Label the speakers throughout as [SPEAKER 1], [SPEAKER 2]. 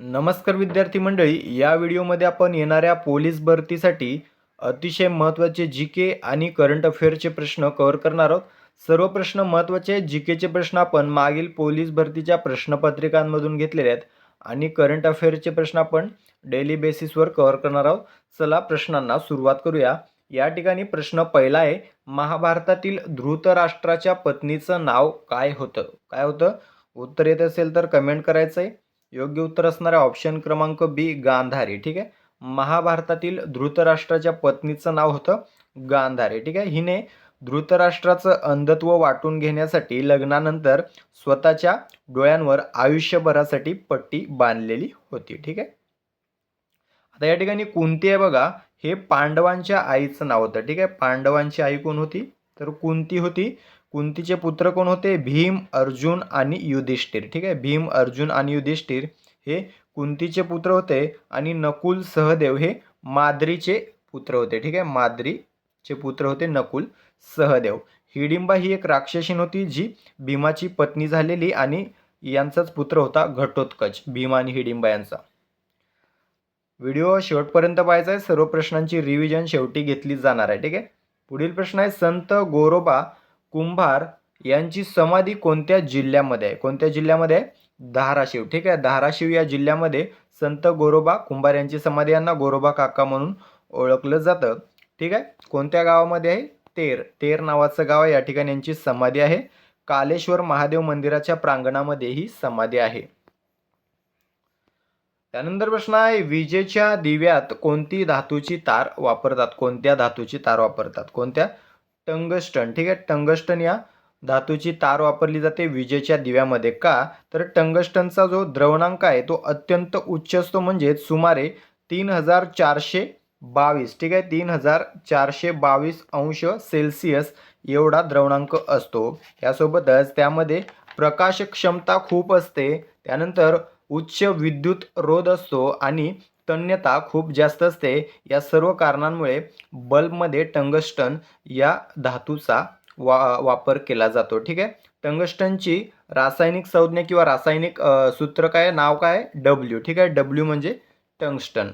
[SPEAKER 1] नमस्कार विद्यार्थी मंडळी या व्हिडिओमध्ये आपण येणाऱ्या पोलीस भरतीसाठी अतिशय महत्त्वाचे जी के आणि करंट अफेअरचे प्रश्न कव्हर करणार आहोत. सर्व प्रश्न महत्त्वाचे जी केचे प्रश्न आपण मागील पोलीस भरतीच्या प्रश्नपत्रिकांमधून घेतलेले आहेत आणि करंट अफेअरचे प्रश्न आपण डेली बेसिसवर कव्हर करणार आहोत. चला प्रश्नांना सुरुवात करूया. या ठिकाणी प्रश्न पहिला आहे महाभारतातील धृतराष्ट्राच्या पत्नीचं नाव काय होतं? काय होतं? उत्तर येत असेल तर कमेंट करायचं आहे योग्य उत्तर असणारा ऑप्शन क्रमांक बी गांधारी. ठीक आहे? महाभारतातील धृतराष्ट्राच्या पत्नीचं नाव होतं गांधारी. ठीक आहे? हिने धृतराष्ट्राचं अंधत्व वाटून घेण्यासाठी लग्नानंतर स्वतःच्या डोळ्यांवर आयुष्यभरासाठी पट्टी बांधलेली होती. ठीक आहे? आता या ठिकाणी कुंती आहे बघा. हे पांडवांच्या आईचं नाव होतं. ठीक आहे? पांडवांची आई कोण होती? तर कुंती होती कुंतीचे पुत्र कोण होते? भीम अर्जुन आणि युधिष्ठिर. ठीक आहे? भीम अर्जुन आणि युधिष्ठिर हे कुंतीचे पुत्र होते आणि नकुल सहदेव हे माद्रीचे पुत्र होते. ठीक आहे? माद्रीचे पुत्र होते नकुल सहदेव. हिडिंबा ही एक राक्षसीन होती जी भीमाची पत्नी झालेली आणि यांचाच पुत्र होता घटोत्कच भीम आणि हिडिंबा यांचा. व्हिडिओ शेवटपर्यंत पाहायचा आहे. सर्व प्रश्नांची रिव्हिजन शेवटी घेतली जाणार आहे. ठीक आहे? पुढील प्रश्न आहे. संत गोरोबा कुंभार यांची समाधी कोणत्या जिल्ह्यामध्ये आहे? कोणत्या जिल्ह्यामध्ये आहे? धाराशिव. ठीक आहे? धाराशिव या जिल्ह्यामध्ये संत गोरोबा कुंभार यांची समाधी यांना गोरोबा काका म्हणून ओळखलं जातं. ठीक आहे? कोणत्या गावामध्ये आहे? तेर. तेर नावाचं गाव आहे. या ठिकाणी यांची समाधी आहे. कालेश्वर महादेव मंदिराच्या प्रांगणामध्ये ही समाधी आहे. त्यानंतर प्रश्न आहे विजेच्या दिव्यात कोणती धातूची तार वापरतात? कोणत्या धातूची तार वापरतात? कोणत्या? टंगस्टन. ठीक आहे? टंगस्टन या धातूची तार वापरली जाते विजेच्या दिव्यामध्ये. का? तर टंगस्टनचा जो द्रवणांक आहे तो अत्यंत उच्च असतो म्हणजेच सुमारे तीन हजार चारशे बावीस. ठीक आहे? तीन हजार चारशे बावीस अंश सेल्सिअस एवढा द्रवणांक असतो. यासोबतच त्यामध्ये प्रकाश क्षमता खूप असते. त्यानंतर उच्च विद्युत रोध असतो आणि तन्यता खूप जास्त असते. या सर्व कारणांमुळे बल्बमध्ये टंगस्टन या धातूचा वा वापर केला जातो. ठीक आहे? टंगस्टनची रासायनिक संज्ञा किंवा रासायनिक सूत्र काय नाव काय डब्ल्यू ठीक आहे? डब्ल्यू म्हणजे टंगस्टन.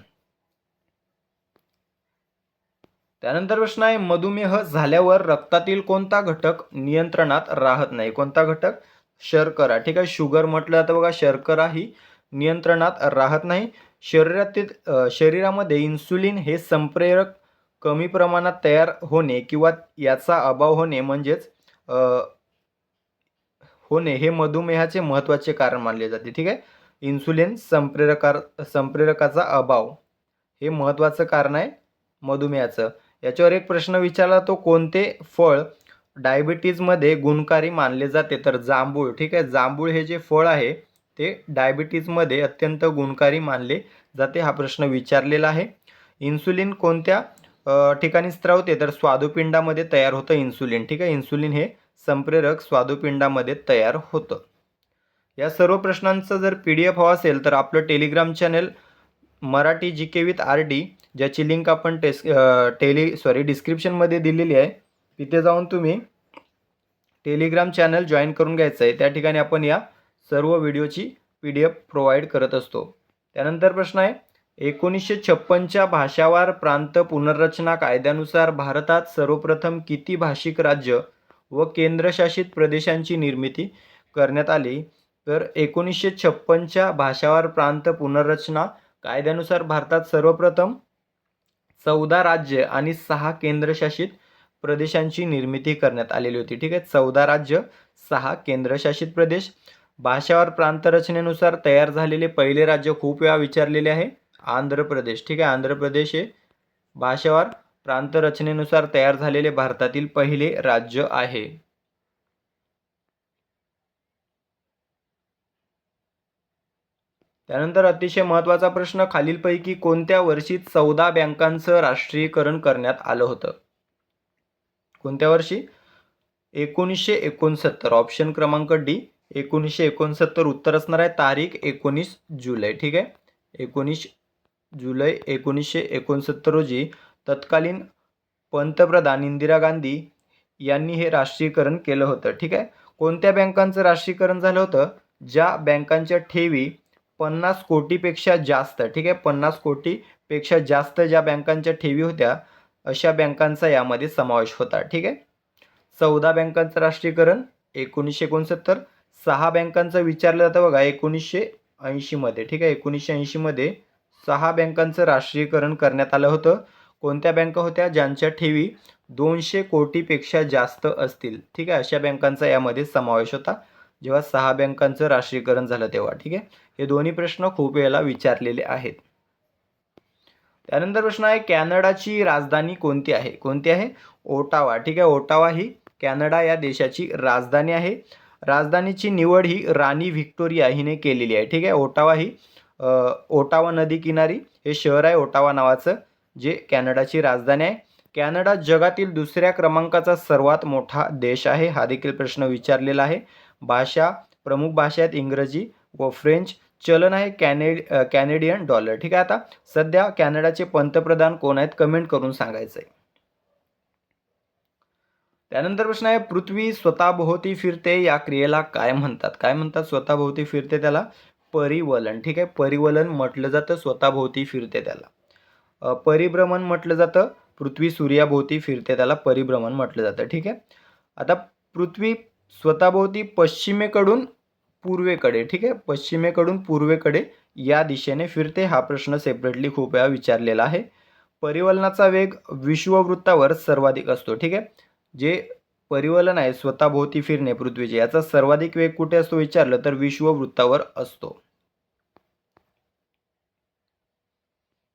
[SPEAKER 1] त्यानंतर प्रश्न आहे मधुमेह झाल्यावर रक्तातील कोणता घटक नियंत्रणात राहत नाही? कोणता घटक? शर्करा. ठीक आहे? शुगर म्हटलं जातं बघा शर्करा ही नियंत्रणात राहत नाही. शरीरातील शरीरामध्ये इन्सुलिन हे संप्रेरक कमी प्रमाणात तयार होणे किंवा याचा अभाव होणे म्हणजेच होणे हे मधुमेहाचे महत्त्वाचे कारण मानले जाते. ठीक आहे? इन्सुलिन संप्रेरकार संप्रेरकाचा अभाव हे महत्त्वाचं कारण आहे मधुमेहाचं. याच्यावर एक प्रश्न विचारला तो कोणते फळ डायबिटीजमध्ये गुणकारी मानले जाते? तर जांभूळ. ठीक आहे? जांभूळ हे जे फळ आहे ते डायबिटीजमध्ये अत्यंत गुणकारी मानले जाते हा प्रश्न विचारलेला आहे. इन्सुलिन कोणत्या ठिकाणी स्त्रावते तर स्वादुपिंडामध्ये तयार होतं इन्सुलिन. ठीक आहे? इन्सुलिन हे संप्रेरक स्वादुपिंडामध्ये तयार होतं. या सर्व प्रश्नांचं जर पी डी एफ हवा असेल तर आपलं telegram channel Marathi G K with R D ज्याची लिंक आपण टेस टेली सॉरी डिस्क्रिप्शनमध्ये दिलेली आहे तिथे जाऊन तुम्ही टेलिग्राम चॅनल जॉईन करून घ्यायचं आहे. त्या ठिकाणी आपण या सर्व व्हिडिओची पी डी एफ प्रोव्हाइड करत असतो. त्यानंतर प्रश्न आहे एकोणीसशे छप्पनच्या भाषावार प्रांत पुनर्रचना कायद्यानुसार भारतात सर्वप्रथम किती भाषिक राज्य व केंद्रशासित प्रदेशांची निर्मिती करण्यात आली? तर एकोणीसशे छप्पनच्या भाषावार प्रांत पुनर्रचना कायद्यानुसार भारतात सर्वप्रथम चौदा राज्य आणि सहा केंद्रशासित प्रदेशांची निर्मिती करण्यात आलेली होती. ठीक आहे? चौदा राज्य सहा केंद्रशासित प्रदेश. भाषावर प्रांतरचनेनुसार तयार झालेले पहिले राज्य खूप वेळा विचारलेले आहे आंध्र प्रदेश. ठीक आहे आंध्र प्रदेश हे भाषावर प्रांतरचनेनुसार तयार झालेले भारतातील पहिले राज्य आहे. त्यानंतर अतिशय महत्त्वाचा प्रश्न खालीलपैकी कोणत्या वर्षी चौदा बँकांचं राष्ट्रीयकरण करण्यात आलं होतं? कोणत्या वर्षी? एकोणीसशे एकोणसत्तर. ऑप्शन क्रमांक डी एकोणीसशे एकोणसत्तर उत्तर असणार आहे. तारीख एकोणीस जुलै ठीक आहे? एकोणीस जुलै एकोणीसशे एकोणसत्तर रोजी तत्कालीन पंतप्रधान इंदिरा गांधी यांनी हे राष्ट्रीयकरण केलं होतं ठीक आहे? कोणत्या बँकांचं राष्ट्रीयकरण झालं होतं? ज्या बँकांच्या ठेवी पन्नास कोटीपेक्षा जास्त ठीक आहे? पन्नास कोटीपेक्षा जास्त ज्या बँकांच्या ठेवी होत्या अशा बँकांचा यामध्ये समावेश होता ठीक आहे? चौदा बँकांचं राष्ट्रीयकरण एकोणीसशे एकोणसत्तर सहा बँकांचं विचारलं जातं बघा एकोणीसशे ऐंशीमध्ये ठीक आहे? एकोणीसशे ऐंशीमध्ये सहा बँकांचं राष्ट्रीयकरण करण्यात आलं होतं. कोणत्या बँका होत्या? ज्यांच्या ठेवी दोनशे कोटीपेक्षा जास्त असतील. ठीक आहे? अशा बँकांचा यामध्ये समावेश होता. जेव्हा सहा बँकांचं राष्ट्रीयकरण झालं तेव्हा ठीक आहे? हे दोन्ही प्रश्न खूप वेळेला विचारलेले आहेत. त्यानंतर प्रश्न आहे कॅनडाची राजधानी कोणती आहे? कोणती आहे? ओटावा. ठीक आहे? ओटावा ही कॅनडा या देशाची राजधानी आहे. राजधानीची निवड ही राणी व्हिक्टोरिया हिने केलेली आहे. ठीक आहे? ओटावा ही ओटावा नदी किनारी हे शहर आहे ओटावा नावाचं जे कॅनडाची राजधानी आहे. कॅनडा जगातील दुसऱ्या क्रमांकाचा सर्वात मोठा देश आहे हा देखील प्रश्न विचारलेला आहे. भाषा प्रमुख भाषा आहेत इंग्रजी व फ्रेंच. चलन आहे कॅनेड कॅनेडियन डॉलर. ठीक आहे? आता सध्या कॅनडाचे पंतप्रधान कोण आहेत? कमेंट करून सांगायचं आहे त्यानंतर प्रश्न आहे पृथ्वी स्वतःभोवती फिरते या क्रियेला काय म्हणतात? काय म्हणतात? स्वतःभोवती फिरते त्याला परिवलन. ठीक आहे? परिवलन म्हटलं जातं स्वतःभोवती फिरते त्याला. परिभ्रमण म्हटलं जातं पृथ्वी सूर्याभोवती फिरते त्याला परिभ्रमण म्हटलं जातं. ठीक आहे? आता पृथ्वी स्वतःभोवती पश्चिमेकडून पूर्वेकडे ठीक आहे? पश्चिमेकडून पूर्वेकडे या दिशेने फिरते. हा प्रश्न सेपरेटली खूप वेळा विचारलेला आहे. परिवलनाचा वेग विश्ववृत्तावर सर्वाधिक असतो. ठीक आहे? जे परिवलन आहे स्वतःभोवती फिरणे पृथ्वीचे याचा सर्वाधिक वेग कुठे असतो विचारलं तर विश्ववृत्तावर असतो.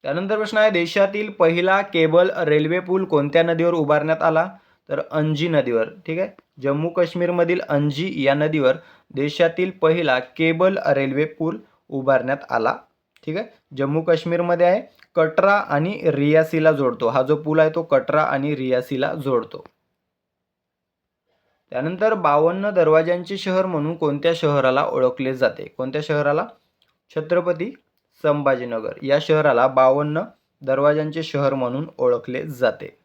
[SPEAKER 1] त्यानंतर प्रश्न आहे देशातील पहिला केबल रेल्वे पूल कोणत्या नदीवर उभारण्यात आला? तर अंजी नदीवर ठीक आहे? जम्मू काश्मीरमधील अंजी या नदीवर देशातील पहिला केबल रेल्वे पूल उभारण्यात आला ठीक आहे? जम्मू काश्मीरमध्ये आहे कटरा आणि रियासीला जोडतो. हा जो पूल आहे तो कटरा आणि रियासीला जोडतो. त्यानंतर बावन्न दरवाज्यांचे शहर म्हणून कोणत्या शहराला ओळखले जाते? कोणत्या शहराला? छत्रपती संभाजीनगर. या शहराला बावन्न दरवाजांचे शहर म्हणून ओळखले जाते.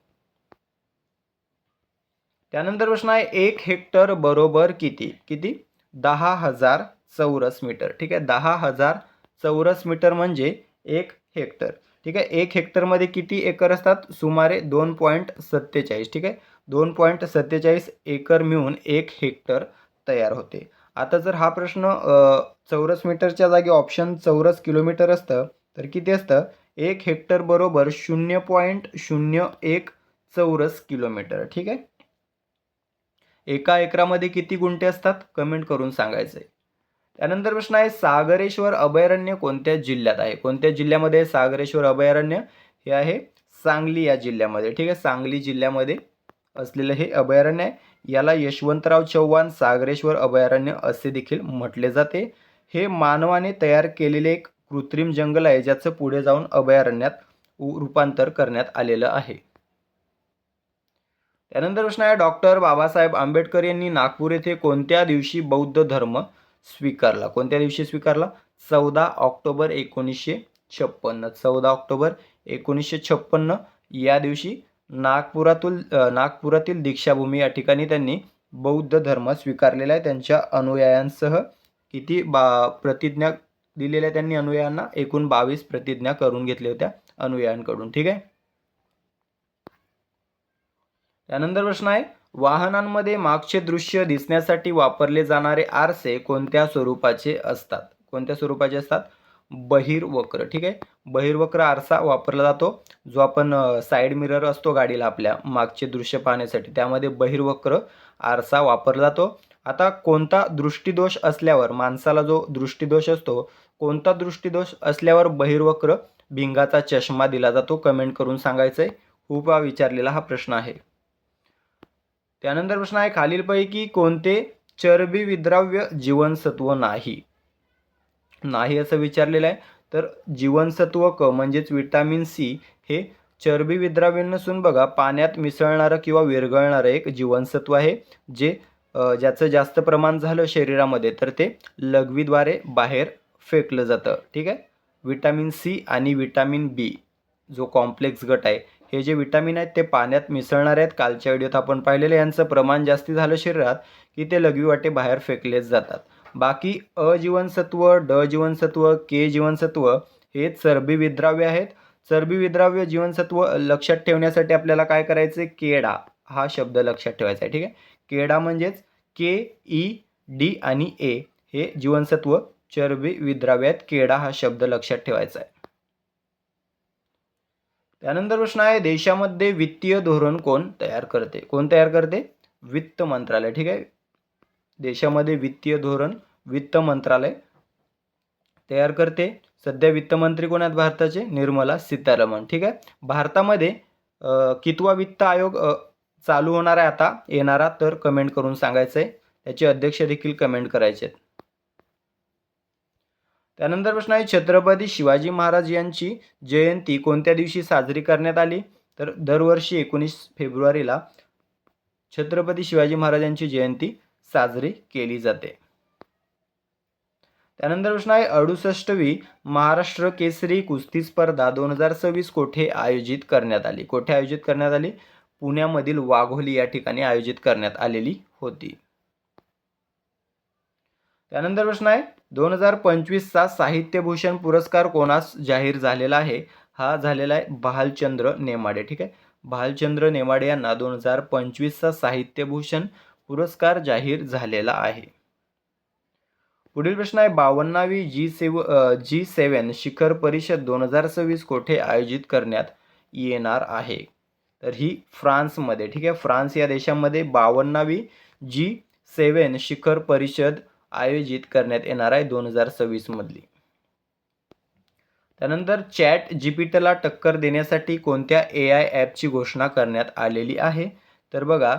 [SPEAKER 1] त्यानंतर प्रश्न आहे एक हेक्टर बरोबर किती? किती? दहा हजार चौरस मीटर. ठीक आहे दहा हजार चौरस मीटर म्हणजे एक हेक्टर. ठीक आहे एक हेक्टरमध्ये किती एकर असतात? सुमारे दोन पॉईंट सत्तेचाळीस. ठीक आहे दोन पॉईंट सत्तेचाळीस एकर मिळून एक हेक्टर तयार होते. आता जर हा प्रश्न चौरस मीटरच्या जागी ऑप्शन चौरस किलोमीटर असतं तर किती असतं? एक हेक्टर बरोबर शून्य पॉईंट शून्य एक चौरस किलोमीटर ठीक आहे? एका एकरामध्ये किती गुंठे असतात? कमेंट करून सांगायचं आहे त्यानंतर प्रश्न आहे सागरेश्वर अभयारण्य कोणत्या जिल्ह्यात आहे? कोणत्या जिल्ह्यामध्ये सागरेश्वर अभयारण्य? हे आहे सांगली या जिल्ह्यामध्ये. ठीक आहे? सांगली जिल्ह्यामध्ये असलेलं हे अभयारण्य आहे. याला यशवंतराव चव्हाण सागरेश्वर अभयारण्य असे देखील म्हटले जाते. हे मानवाने तयार केलेले एक कृत्रिम जंगल आहे ज्याचं पुढे जाऊन अभयारण्यात रूपांतर करण्यात आलेलं आहे. त्यानंतर प्रश्न आहे डॉक्टर बाबासाहेब आंबेडकर यांनी नागपूर येथे कोणत्या दिवशी बौद्ध धर्म स्वीकारला? कोणत्या दिवशी स्वीकारला? चौदा ऑक्टोबर एकोणीसशे छप्पन्न. चौदा ऑक्टोबर एकोणीसशे छप्पन्न या दिवशी नागपुरातून नागपुरातील दीक्षाभूमी या ठिकाणी त्यांनी बौद्ध धर्म स्वीकारलेला आहे. त्यांच्या अनुयायांसह किती बा प्रतिज्ञा दिलेल्या त्यांनी अनुयायांना? एकूण बावीस प्रतिज्ञा करून घेतल्या होत्या अनुयायांकडून. ठीक आहे? त्यानंतर प्रश्न आहे वाहनांमध्ये मागचे दृश्य दिसण्यासाठी वापरले जाणारे आरसे कोणत्या स्वरूपाचे असतात? कोणत्या स्वरूपाचे असतात? बहिर्वक्र ठीक आहे? बहिर्वक्र आरसा वापरला जातो जो आपण साईड मिरर असतो गाडीला आपल्या मागचे दृश्य पाहण्यासाठी. त्यामध्ये बहिर्वक्र आरसा वापरला जातो. आता कोणता दृष्टीदोष असल्यावर माणसाला जो दृष्टीदोष असतो कोणता दृष्टीदोष असल्यावर बहिर्वक्र भिंगाचा चष्मा दिला जातो? कमेंट करून सांगायचं आहे खूप हा विचारलेला हा प्रश्न आहे. त्यानंतर प्रश्न आहे खालीलपैकी कोणते चरबी विद्राव्य जीवनसत्व नाही? नाही असं विचारलेलं आहे. तर जीवनसत्व क म्हणजेच विटॅमिन सी हे चरबी विद्राव्य नसून बघा पाण्यात मिसळणारं किंवा विरघळणारं एक जीवनसत्व आहे जे ज्याचं जास्त प्रमाण झालं शरीरामध्ये तर ते लघवीद्वारे बाहेर फेकलं जातं. ठीक आहे? विटॅमिन सी आणि विटॅमिन बी जो कॉम्प्लेक्स गट आहे हे जे विटॅमिन आहेत ते पाण्यात मिसळणार आहेत. कालच्या व्हिडिओत आपण पाहिलेलं यांचं प्रमाण जास्ती झालं शरीरात की ते लघवी वाटे बाहेर फेकलेच जातात. बाकी अ जीवनसत्व ड जीवनसत्व के जीवनसत्व हे चरबी विद्राव्य आहेत. चरबी विद्राव्य जीवनसत्व लक्षात ठेवण्यासाठी आपल्याला काय करायचं आहे केडा हा शब्द लक्षात ठेवायचा आहे ठीक आहे? केडा म्हणजेच के ई डी आणि ए हे जीवनसत्व चरबी विद्राव्यात केडा हा शब्द लक्षात ठेवायचा आहे. त्यानंतर प्रश्न आहे देशामध्ये वित्तीय धोरण कोण तयार करते? कोण तयार करते? वित्त मंत्रालय ठीक आहे? देशामध्ये वित्तीय धोरण वित्त मंत्रालय तयार करते. सध्या वित्तमंत्री कोण आहेत भारताचे? निर्मला सीतारामन. ठीक आहे? भारतामध्ये कितवा वित्त आयोग चालू होणार आहे आता? येणारा तर कमेंट करून सांगायचं आहे त्याचे अध्यक्ष देखील कमेंट करायचे आहेत त्यानंतर प्रश्न आहे छत्रपती शिवाजी महाराज यांची जयंती कोणत्या दिवशी साजरी करण्यात आली? तर दरवर्षी एकोणीस फेब्रुवारीला छत्रपती शिवाजी महाराजांची जयंती. साजरी केली जाते. त्यानंतर प्रश्न आहे अडुसष्टवी महाराष्ट्र केसरी कुस्ती स्पर्धा दोन हजार सव्वीस कोठे आयोजित करण्यात आली? कोठे आयोजित करण्यात आली? पुण्यामधील वाघोली या ठिकाणी आयोजित करण्यात आलेली होती. त्यानंतर प्रश्न आहे दोन हजार पंचवीसचा साहित्यभूषण पुरस्कार कोणास जाहीर झालेला आहे? हा झालेला आहे भालचंद्र नेमाडे. ठीक आहे? भालचंद्र नेमाडे यांना दोन हजार पंचवीसचा साहित्यभूषण पुरस्कार जाहीर झालेला आहे. पुढील प्रश्न आहे बावन्नावी जी सेव जी सेवन शिखर परिषद दोन हजार सव्वीस कोठे आयोजित करण्यात येणार आहे? तर ही फ्रान्समध्ये ठीक आहे? फ्रान्स या देशामध्ये बावन्नावी जी सेवन शिखर परिषद आयोजित करण्यात येणार आहे दोन हजार सव्वीसमधली त्यानंतर चॅट जीपीटीला टक्कर देण्यासाठी कोणत्या ए आय ॲपची घोषणा करण्यात आलेली आहे? तर बघा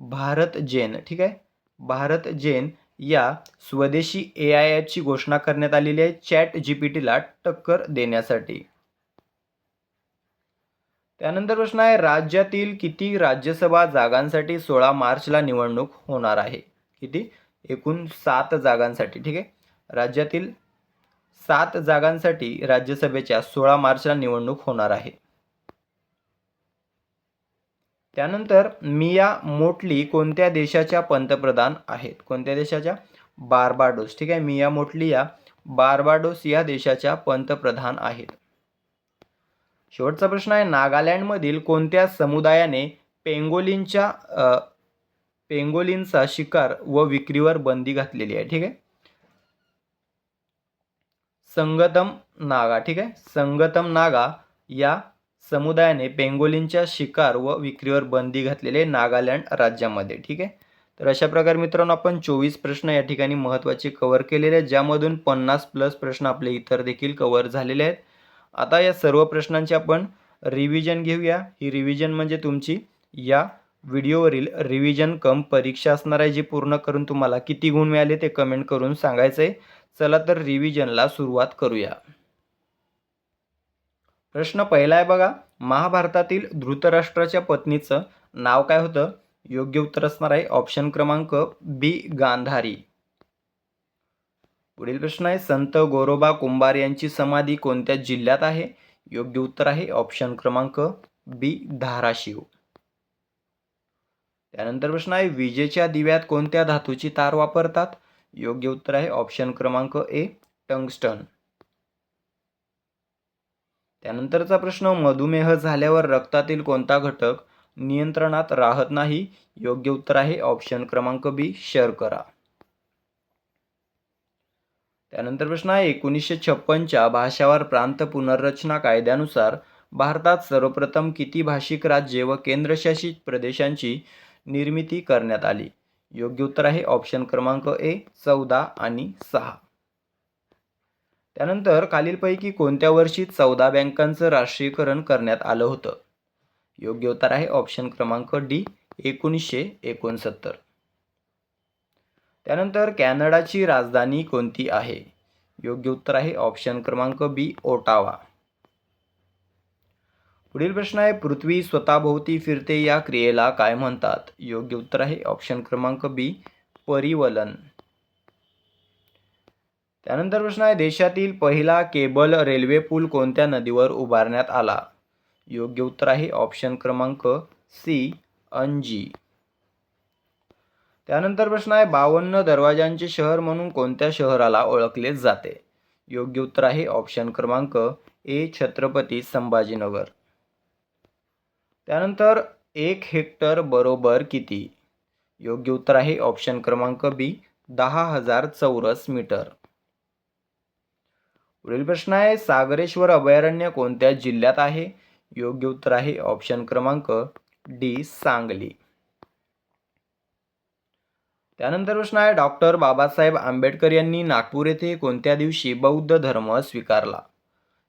[SPEAKER 1] भारत जैन ठीक आहे? भारत जैन या स्वदेशी ए आय ची घोषणा करण्यात आलेली आहे चॅट जी पी टीला टक्कर देण्यासाठी. त्यानंतर प्रश्न आहे राज्यातील किती राज्यसभा जागांसाठी सोळा मार्चला निवडणूक होणार आहे? किती? एकूण सात जागांसाठी ठीक आहे? राज्यातील सात जागांसाठी राज्यसभेच्या सोळा मार्चला निवडणूक होणार आहे. त्यानंतर मिया मोटली कोणत्या देशाच्या पंतप्रधान आहेत? कोणत्या देशाच्या? बार्बाडोस. ठीक आहे मिया मोटली या बार्बाडोस या देशाच्या पंतप्रधान आहेत. शेवटचा प्रश्न आहे नागालँडमधील कोणत्या समुदायाने पेंगोलिनच्या पेंगोलिनचा शिकार व विक्रीवर बंदी घातलेली आहे? ठीक आहे. संगतम नागा. ठीक आहे संगतम नागा या समुदायाने पेंगोलिनच्या शिकार व विक्रीवर बंदी घातलेले नागालँड राज्यामध्ये ठीक आहे? तर अशा प्रकारे मित्रांनो आपण चोवीस प्रश्न या ठिकाणी महत्त्वाचे कव्हर केलेले आहेत. ज्यामधून पन्नास प्लस प्रश्न आपले इतर देखील कव्हर झालेले आहेत. आता या सर्व प्रश्नांची आपण रिव्हिजन घेऊया. ही रिव्हिजन म्हणजे तुमची या व्हिडिओवरील रिव्हिजन कम परीक्षा असणार आहे जी पूर्ण करून तुम्हाला किती गुण मिळाले ते कमेंट करून सांगायचं आहे चला तर रिव्हिजनला सुरुवात करूया. प्रश्न पहिला आहे बघा. महाभारतातील धृतराष्ट्राच्या पत्नीचं नाव काय होतं? योग्य उत्तर असणार आहे ऑप्शन क्रमांक बी गांधारी. पुढील प्रश्न आहे संत गोरोबा कुंभार यांची समाधी कोणत्या जिल्ह्यात आहे? योग्य उत्तर आहे ऑप्शन क्रमांक बी धाराशिव. त्यानंतर प्रश्न आहे विजेच्या दिव्यात कोणत्या धातूची तार वापरतात? योग्य उत्तर आहे ऑप्शन क्रमांक ए टंगस्टन. त्यानंतरचा प्रश्न मधुमेह झाल्यावर रक्तातील कोणता घटक नियंत्रणात राहत नाही? योग्य उत्तर आहे ऑप्शन क्रमांक बी शर्करा त्यानंतर प्रश्न आहे एकोणीसशे छप्पनच्या भाषावार प्रांत पुनर्रचना कायद्यानुसार भारतात सर्वप्रथम किती भाषिक राज्ये व केंद्रशासित प्रदेशांची निर्मिती करण्यात आली? योग्य उत्तर आहे ऑप्शन क्रमांक ए चौदा आणि सहा. त्यानंतर खालीलपैकी कोणत्या वर्षी चौदा बँकांचं राष्ट्रीयकरण करण्यात आलं होतं? योग्य उत्तर आहे ऑप्शन क्रमांक डी एकोणीसशे एकोणसत्तर. त्यानंतर कॅनडाची राजधानी कोणती आहे? योग्य उत्तर आहे ऑप्शन क्रमांक बी ओटावा. पुढील प्रश्न आहे पृथ्वी स्वतःभोवती फिरते या क्रियेला काय म्हणतात? योग्य उत्तर आहे ऑप्शन क्रमांक बी परिवलन. त्यानंतर प्रश्न आहे देशातील पहिला केबल रेल्वे पूल कोणत्या नदीवर उभारण्यात आला? योग्य उत्तर आहे ऑप्शन क्रमांक सी अंजी. त्यानंतर प्रश्न आहे बावन्न दरवाजांचे शहर म्हणून कोणत्या शहराला ओळखले जाते? योग्य उत्तर आहे ऑप्शन क्रमांक ए छत्रपती संभाजीनगर. त्यानंतर एक हेक्टर बरोबर किती? योग्य उत्तर आहे ऑप्शन क्रमांक बी दहा हजार चौरस मीटर. पुढील प्रश्न आहे सागरेश्वर अभयारण्य कोणत्या जिल्ह्यात आहे? योग्य उत्तर आहे ऑप्शन क्रमांक डी सांगली. त्यानंतर प्रश्न आहे डॉक्टर बाबासाहेब आंबेडकर यांनी नागपूर येथे कोणत्या दिवशी बौद्ध धर्म स्वीकारला?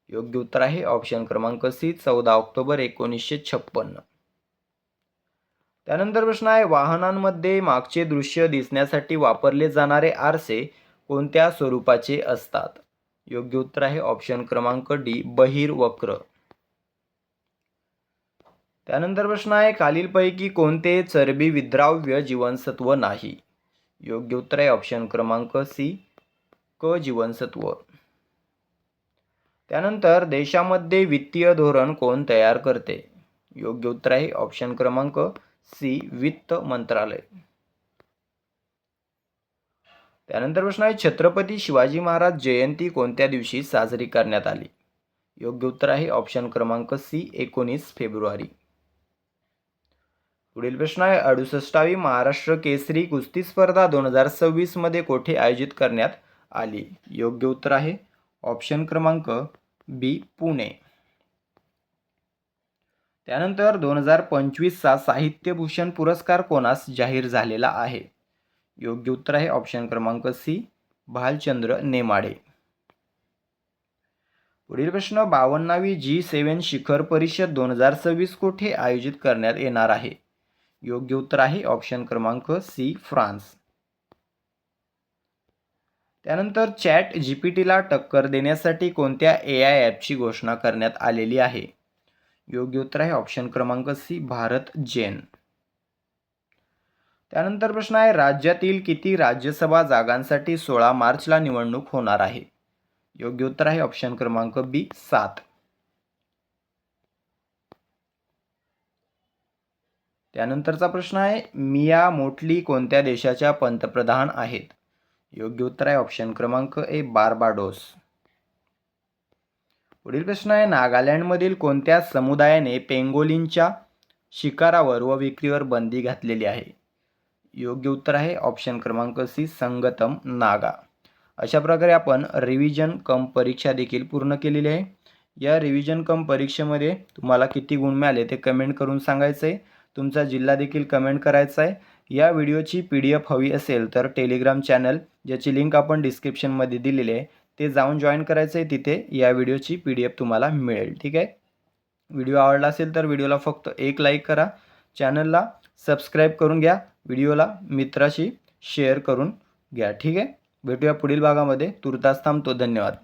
[SPEAKER 1] योग्य उत्तर आहे ऑप्शन क्रमांक सी चौदा ऑक्टोबर एकोणीसशे छप्पन्न. त्यानंतर प्रश्न आहे वाहनांमध्ये मागचे दृश्य दिसण्यासाठी वापरले जाणारे आरसे कोणत्या स्वरूपाचे असतात? योग्य उत्तर आहे. ऑप्शन क्रमांक डी बहिर वक्र. त्यानंतर प्रश्न आहे खालीलपैकी कोणते चरबी विद्राव्य जीवनसत्व नाही? योग्य उत्तर आहे ऑप्शन क्रमांक सी क जीवनसत्व. त्यानंतर देशामध्ये वित्तीय धोरण कोण तयार करते? योग्य उत्तर आहे ऑप्शन क्रमांक सी वित्त मंत्रालय. त्यानंतर प्रश्न आहे छत्रपती शिवाजी महाराज जयंती कोणत्या दिवशी साजरी करण्यात आली? योग्य उत्तर आहे ऑप्शन क्रमांक सी एकोणीस फेब्रुवारी. पुढील प्रश्न आहे अडुसष्टावी महाराष्ट्र केसरी कुस्ती स्पर्धा दोन हजार सव्वीसमध्ये कोठे आयोजित करण्यात आली? योग्य उत्तर आहे ऑप्शन क्रमांक बी पुणे. त्यानंतर दोन हजार पंचवीसचा साहित्यभूषण पुरस्कार कोणास जाहीर झालेला आहे? योग्य उत्तर आहे. ऑप्शन क्रमांक सी भालचंद्र नेमाडे. पुढील प्रश्न बावन्नावी जी सेवन शिखर परिषद दोन हजार सव्वीस कोठे आयोजित करण्यात येणार आहे? योग्य उत्तर आहे. ऑप्शन क्रमांक सी फ्रान्स. त्यानंतर चॅट जी पी टीला टक्कर देण्यासाठी कोणत्या ए आय ॲपची घोषणा करण्यात आलेली आहे? योग्य उत्तर आहे. ऑप्शन क्रमांक सी भारत जेन त्यानंतर प्रश्न आहे राज्यातील किती राज्यसभा जागांसाठी सोळा मार्चला निवडणूक होणार आहे? योग्य उत्तर आहे ऑप्शन क्रमांक बी सात. त्यानंतरचा प्रश्न आहे मिया मोटली कोणत्या देशाच्या पंतप्रधान आहेत? योग्य उत्तर आहे ऑप्शन क्रमांक ए बार्बाडोस. पुढील प्रश्न आहे नागालँडमधील कोणत्या समुदायाने पेंगोलिनच्या शिकारावर व विक्रीवर बंदी घातलेली आहे? योग्य उत्तर आहे. ऑप्शन क्रमांक सी संगतम नागा. अशा प्रकारे आपण रिव्हिजन कम परीक्षा देखील पूर्ण केलेली आहे. या रिव्हिजन कम परीक्षेमध्ये तुम्हाला किती गुण मिळाले ते कमेंट करून सांगायचं आहे तुमचा जिल्हा देखील कमेंट करायचा आहे या व्हिडिओची पी डी एफ हवी असेल तर टेलिग्राम चॅनल ज्याची लिंक आपण डिस्क्रिप्शनमध्ये दिलेली आहे ते जाऊन जॉईन करायचं आहे तिथे या व्हिडिओची पी डी एफ तुम्हाला मिळेल. ठीक आहे? व्हिडिओ आवडला असेल तर व्हिडिओला फक्त एक लाईक करा. चॅनलला सबस्क्राईब करून घ्या. व्हिडिओला मित्राशी शेअर करून घ्या. ठीक आहे? भेटूया पुढील भागामध्ये. तुर्तास थांबतो. धन्यवाद.